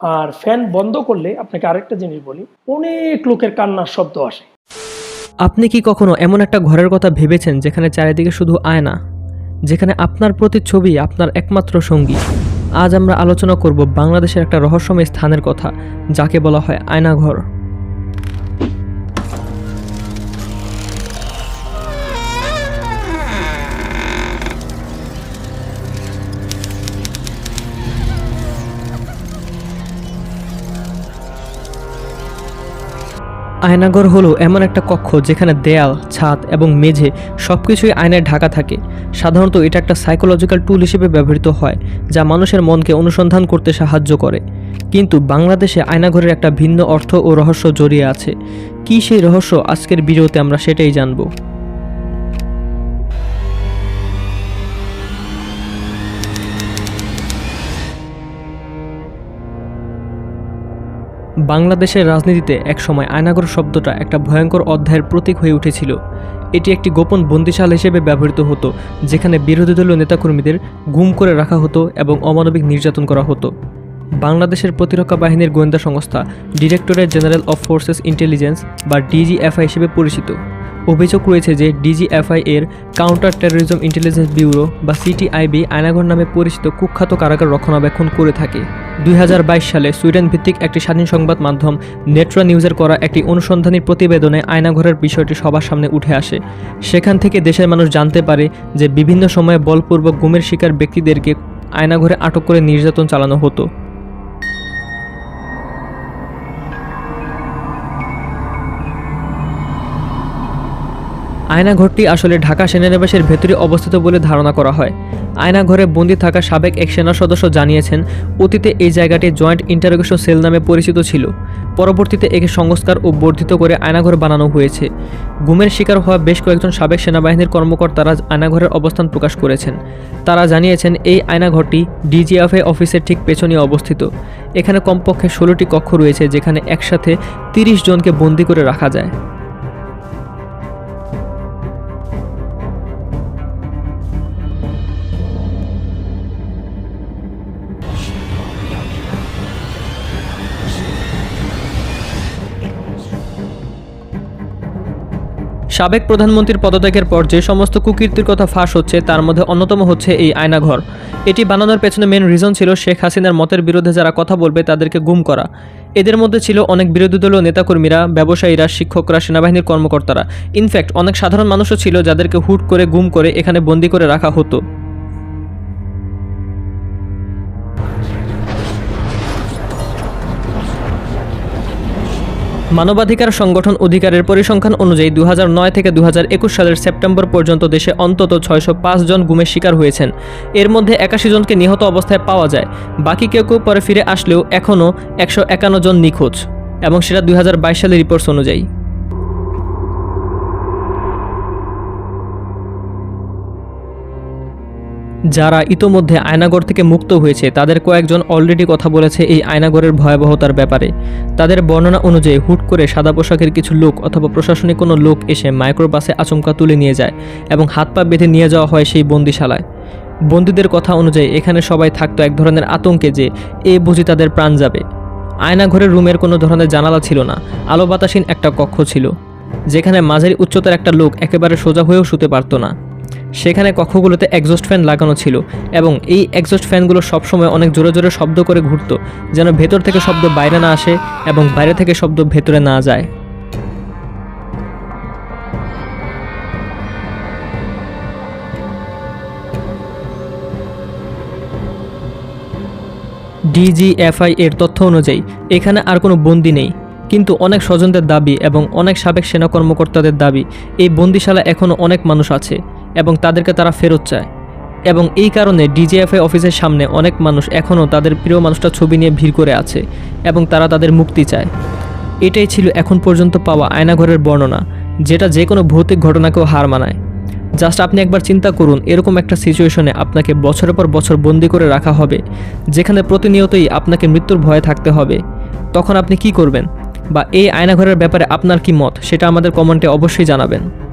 আর fan বন্ধ করলে আপনাকে আরেকটা জিনিস বলি, অনেক লোকের কান্নার শব্দ আসে। আপনি কি কখনো এমন একটা ঘরের কথা ভেবেছেন যেখানে চারিদিকে শুধু আয়না, যেখানে আপনার প্রতি ছবি আপনার একমাত্র সঙ্গী? আজ আমরা আলোচনা করব বাংলাদেশের একটা রহস্যময় স্থানের কথা, যাকে বলা হয় আয়নাঘর। আয়নাঘর হলো এমন একটা কক্ষ যেখানে দেয়াল, ছাদ এবং মেঝে সব কিছুই আয়নায় ঢাকা থাকে। সাধারণত এটা একটা সাইকোলজিক্যাল টুল হিসেবে ব্যবহৃত হয়, যা মানুষের মনকে অনুসন্ধান করতে সাহায্য করে। কিন্তু বাংলাদেশে আয়নাঘরের একটা ভিন্ন অর্থ ও রহস্য জড়িয়ে আছে। কী সেই রহস্য আজকের ভিডিওতে আমরা সেটাই জানব। বাংলাদেশের রাজনীতিতে একসময় আয়নাগর শব্দটা একটা ভয়ঙ্কর অধ্যায়ের প্রতীক হয়ে উঠেছিল। এটি একটি গোপন বন্দিশাল হিসেবে ব্যবহৃত হতো, যেখানে বিরোধী দলীয় নেতাকর্মীদের গুম করে রাখা হতো এবং অমানবিক নির্যাতন করা হতো। বাংলাদেশের প্রতিরক্ষা বাহিনীর গোয়েন্দা সংস্থা, directorate general of forces intelligence, বা ডিজিএফআই হিসেবে পরিচিত। অভিযোগ রয়েছে যে ডিজিএফআই এর কাউন্টার টেরোরিজম ইন্টেলিজেন্স ব্যুরো বা সিটিআইবি আয়নাঘর নামে পরিচিত কুখ্যাত কারাগার রক্ষণাবেক্ষণ করে থাকে। দুই হাজার বাইশ সালে সুইডেন ভিত্তিক একটি স্বাধীন সংবাদ মাধ্যম নেট্রা নিউজের করা একটি অনুসন্ধানী প্রতিবেদনে আয়নাঘরের বিষয়টি সবার সামনে উঠে আসে। সেখান থেকে দেশের মানুষ জানতে পারে যে বিভিন্ন সময়ে বলপূর্বক গুমের শিকার ব্যক্তিদেরকে আয়নাঘরে আটক করে নির্যাতন চালানো হতো। আয়নাঘরটি আসলে ঢাকা সেনানিবাসের ভেতরে অবস্থিত বলে ধারণা করা হয়। আয়নাঘরে বন্দি থাকা সাবেক এক সেনা সদস্য জানিয়েছেন, অতীতে এই জায়গাটি জয়েন্ট ইন্টারোগেশন সেল নামে পরিচিত ছিল। পরবর্তীতে একে সংস্কার ও বর্ধিত করে আয়নাঘর বানানো হয়েছে। গুমের শিকার হওয়া বেশ কয়েকজন সাবেক সেনাবাহিনীর কর্মকর্তারা আয়নাঘরের অবস্থান প্রকাশ করেছেন। তারা জানিয়েছেন, এই আয়নাঘরটি ডিজিএফএ অফিসের ঠিক পেছনে অবস্থিত। এখানে কমপক্ষে ষোলোটি কক্ষ রয়েছে, যেখানে একসাথে তিরিশ জনকে বন্দি করে রাখা যায়। সাবেক প্রধানমন্ত্রীর পদত্যাগের পর যে সমস্ত কুকীর্তির কথা ফাঁস হচ্ছে, তার মধ্যে অন্যতম হচ্ছে এই আয়নাঘর। এটি বানানোর পেছনে মেন রিজন ছিল শেখ হাসিনার মতের বিরুদ্ধে যারা কথা বলবে, তাদেরকে গুম করা। এদের মধ্যে ছিল অনেক বিরোধী দলীয় নেতাকর্মীরা, ব্যবসায়ীরা, শিক্ষকরা, সেনাবাহিনীর কর্মকর্তারা। ইনফ্যাক্ট অনেক সাধারণ মানুষও ছিল যাদেরকে হুট করে গুম করে এখানে বন্দি করে রাখা হতো। মানবাধিকার সংগঠন অধিকারের পরিসংখ্যান অনুযায়ী দু নয় থেকে দু হাজার একুশ সালের সেপ্টেম্বর পর্যন্ত দেশে অন্তত ছয়শো পাঁচ জন গুমের শিকার হয়েছেন। এর মধ্যে একাশি জনকে নিহত অবস্থায় পাওয়া যায়। বাকি কেউ কেউ পরে ফিরে আসলেও এখনও একশো একান্ন জন নিখোঁজ এবং সেটা দুই হাজার বাইশ সালের রিপোর্টস অনুযায়ী। যারা ইতোমধ্যে আয়নাগর থেকে মুক্ত হয়েছে, তাদের কয়েকজন অলরেডি কথা বলেছে এই আয়নাগরের ভয়াবহতার ব্যাপারে। তাদের বর্ণনা অনুযায়ী হুট করে সাদা পোশাকের কিছু লোক অথবা প্রশাসনিক কোনো লোক এসে মাইক্রোবাসে আচমকা তুলে নিয়ে যায় এবং হাত পা বেঁধে নিয়ে যাওয়া হয় সেই বন্দিশালায়। বন্দীদের কথা অনুযায়ী এখানে সবাই থাকতো এক ধরনের আতঙ্কে যে এ বুঝি তাদের প্রাণ যাবে। আয়নাঘরের রুমের কোনো ধরনের জানালা ছিল না আলো বাতাসীন একটা কক্ষ ছিল, যেখানে মাঝারি উচ্চতার একটা লোক একেবারে সোজা হয়েও শুতে পারতো না। সেখানে কক্ষগুলোতে এক্সস্ট ফ্যান লাগানো ছিল এবং এই এক্সস্ট ফ্যানগুলো সবসময় অনেক জোরে জোরে শব্দ করে ঘুরত, যেন ভেতর থেকে শব্দ বাইরে না আসে এবং বাইরে থেকে শব্দ ভেতরে না যায়। ডিজিএফআই এর তথ্য অনুযায়ী, এখানে আর কোনো বন্দি নেই। কিন্তু অনেক স্বজনদের দাবি এবং অনেক সাবেক সেনা কর্মকর্তাদের দাবি, এই বন্দিশালা এখনও অনেক মানুষ আছে। এবং তাদেরকে তারা ফেরত চায়। এবং এই কারণে ডিজিএফআই অফিসের সামনে অনেক মানুষ এখনও তাদের প্রিয় মানুষটা ছবি নিয়ে ভিড় করে আছে এবং তারা তাদের মুক্তি চায়। এটাই ছিল এখন পর্যন্ত পাওয়া আয়নাঘরের বর্ণনা, যেটা যে কোনো ভৌতিক ঘটনাকেও হার মানায়। জাস্ট আপনি একবার চিন্তা করুন, এরকম একটা সিচুয়েশনে আপনাকে বছরের পর বছর বন্দি করে রাখা হবে, যেখানে প্রতিনিয়তই আপনাকে মৃত্যুর ভয়ে থাকতে হবে। তখন আপনি কি করবেন? বা এই আয়নাঘরের ব্যাপারে আপনার কি মত? সেটা আমাদের কমেন্টে অবশ্যই জানাবেন।